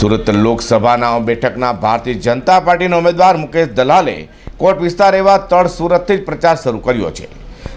સુરત લોકસભાના બેઠકના ભારતીય જનતા પાર્ટીના ઉમેદવાર મુકેશ દલાલે કોટ વિસ્તાર એવા તળ સુરતથી જ પ્રચાર શરૂ કર્યો છે.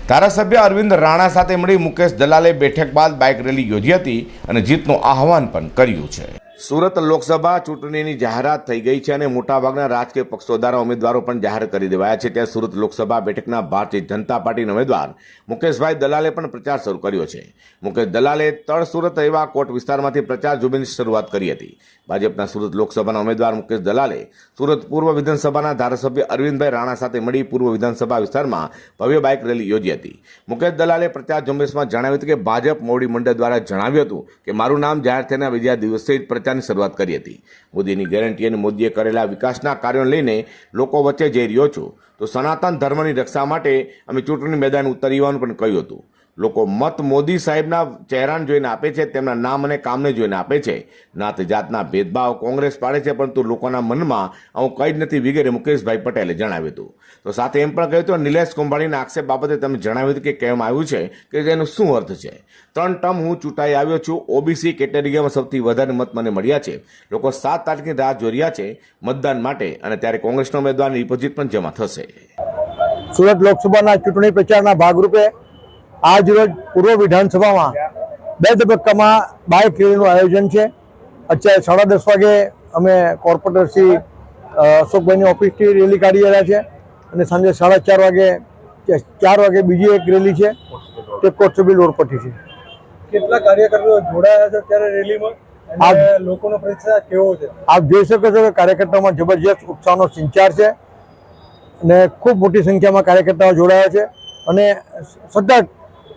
ધારાસભ્ય અરવિંદ રાણા સાથે મળી મુકેશ દલાલે બેઠક બાદ બાઇક રેલી યોજી હતી અને જીતનું આહવાન પણ કર્યું છે. સુરત લોકસભા ચૂંટણીની જાહેરાત થઈ ગઈ છે અને મોટાભાગના રાજકીય પક્ષો દ્વારા ઉમેદવારો પણ જાહેર કરી દેવાયા છે. ત્યાં સુરત લોકસભા બેઠકના ભારતીય જનતા પાર્ટીના ઉમેદવાર મુકેશભાઈ દલાલે પણ પ્રચાર શરૂ કર્યો છે. મુકેશ દલાલે તળ સુરત એવા કોટ વિસ્તારમાંથી પ્રચાર ઝુંબેશની શરૂઆત કરી હતી. ભાજપના સુરત લોકસભાના ઉમેદવાર મુકેશ દલાલે સુરત પૂર્વ વિધાનસભાના ધારાસભ્ય અરવિંદભાઈ રાણા સાથે મળી પૂર્વ વિધાનસભા વિસ્તારમાં ભવ્ય બાઇક રેલી યોજી હતી. મુકેશ દલાલે પ્રચાર ઝુંબેશમાં જણાવ્યું હતું કે ભાજપ મોવડી મંડળ દ્વારા જણાવ્યું હતું કે મારું નામ જાહેર થયાના બીજા દિવસે જ પ્રચારની શરૂઆત કરી હતી. મોદીની ગેરંટી અને મોદીએ કરેલા વિકાસના કાર્યોને લઈને લોકો વચ્ચે જઈ રહ્યો છું. તો સનાતન ધર્મની રક્ષા માટે અમે ચૂંટણી મેદાન ઉતરવાનું પણ કહ્યું હતું. લોકો મત મોદી સાહેબના ચહેરાને જોઈને આપે છે, તેમના નામ અને કામને જોઈને આપે છે. નાત જાતના ભેદભાવ કોંગ્રેસ પાડે છે, પરંતુ લોકોના મનમાં આવું કંઈ જ નથી વગેરે મુકેશભાઈ પટેલે જણાવ્યું હતું. તો સાથે એમ પણ કહ્યું હતું, નિલેશ કુંભાણીના આક્ષેપ બાબતે તમે જણાવ્યું હતું કે કહેવામાં આવ્યું છે કે તેનો શું અર્થ છે? ત્રણ ટર્મ હું ચૂંટાઈ આવ્યો છું, ઓબીસી કેટેગરીમાં સૌથી વધારે મત મને મળ્યા છે. લોકો સાત તારીખની રાહ જોઈ રહ્યા છે મતદાન માટે અને ત્યારે કોંગ્રેસના ઉમેદવારની ડિપોઝિટ પણ જમા થશે. સુરત લોકસભાના ચૂંટણી પ્રચારના ભાગરૂપે આજ રોજ પૂર્વ વિધાનસભામાં બે તબક્કામાં બાઇક રેલીનું આયોજન છે. અત્યારે સાડા દસ વાગે અમે કોર્પોરેટર શ્રી અશોકભાઈની ઓફિસથી રેલી કાઢી રહ્યા છે અને સાંજે સાડા ચાર વાગે ચાર વાગે બીજી એક રેલી છે. તે કોટસબી રોડ પરથી છે. કેટલા કાર્યકરો જોડાયા છે ત્યારે રેલીમાં? અને લોકોનો પ્રતિસાદ કેવો છે? આપ જોઈ શકો છો કે કાર્યકર્તાઓમાં જબરજસ્ત ઉત્સાહનો સંચાર છે અને ખૂબ મોટી સંખ્યામાં કાર્યકર્તાઓ જોડાયા છે અને સતત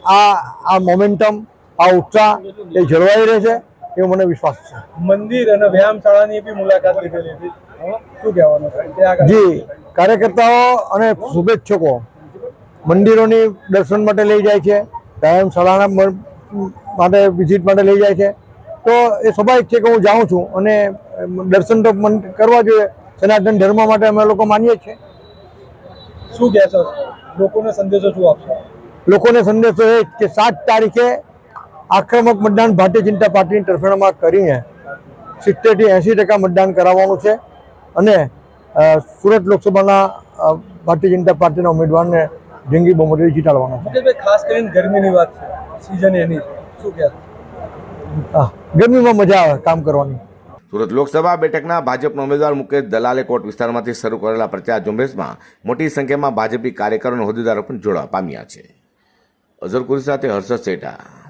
આ આ મોમેન્ટમ આ ઉત્સાહ એ જળવાઈ રહેશે એવો મને વિશ્વાસ છે. મંદિર અને વ્યાયામશાળાની બી મુલાકાત લીધેલી હતી. શું કહેવાનું જી કાર્યકર્તાઓ અને શુભેચ્છકો મંદિરોની દર્શન માટે લઈ જાય છે વ્યાયામશાળાના માટે વિઝિટ માટે લઈ જાય છે. તો એ સ્વાભાવિક છે કે હું જાઉં છું અને દર્શન તો મન કરવા જોઈએ. સનાતન ધર્મ માટે અમે લોકો માનીએ છીએ. શું કહેશો? લોકોને સંદેશો શું આપશો? લોકોને સંદેશો એ કે સાત તારીખે આક્રમક મતદાન ભારતીય જનતા પાર્ટીની તરફેણમાં કરીને સિત્તેરથી એંસી ટકા મતદાન કરાવવાનું છે અને સુરત લોકસભાના ભારતીય જનતા પાર્ટીના ઉમેદવારને જંગી બહુમતી જીતાડવાનો છે. ખાસ કરીને ગરમીની વાત છે. સિઝન એની. શું કહેવાય હા, ગરમીમાં મજા આવે કામ કરવાની. સુરત લોકસભા બેઠકના ભાજપના ઉમેદવાર મુકેશ દલાલે કોટ વિસ્તારમાંથી શરૂ કરેલા પ્રચાર ઝુંબેશમાં મોટી સંખ્યામાં ભાજપી કાર્યકરો અને હોદ્દેદારો પણ જોડાવા પામ્યા છે. અઝર કુરી સાથે હર્ષદ સેઠા